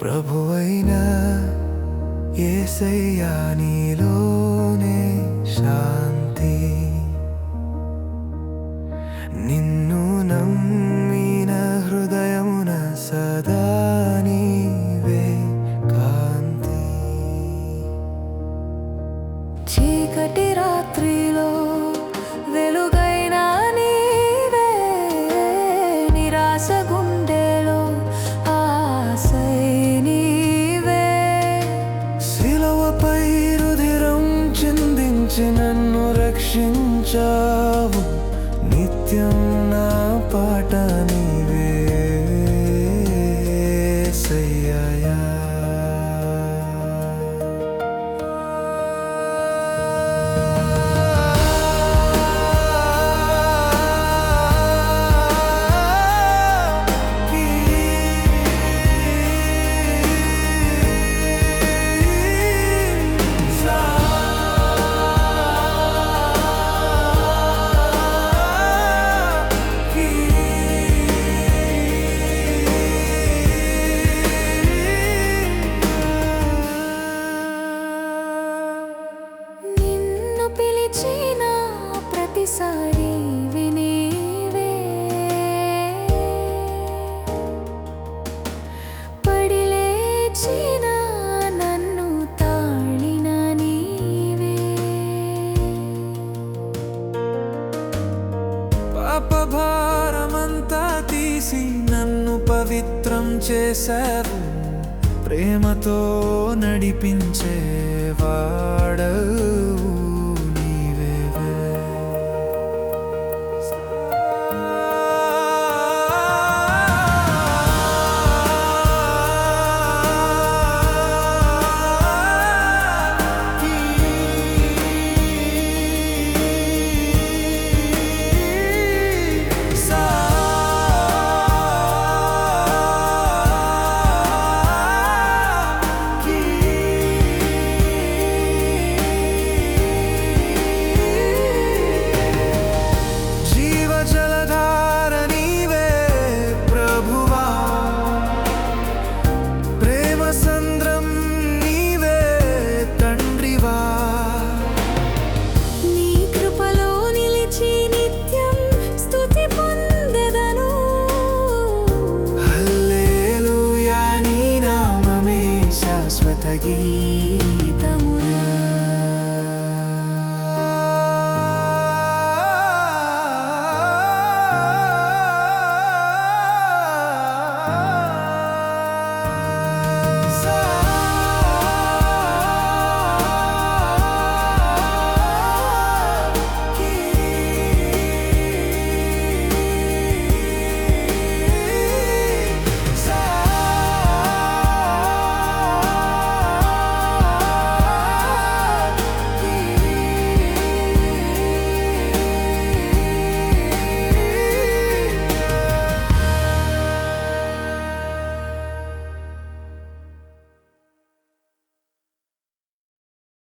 ప్రభువైన ఏసయ్యా నీలోనే శాంతి. నిన్ను నమ్మి రక్షించావు నిత్యం నా పాటని పిలిచిన ప్రతిసారి వినేవే. పడి లేచిన నన్ను తాళిన నీవే. పాప భారమంతా తీసి నన్ను పవిత్రం చేశావు. ప్రేమతో నడిపించేవా? You.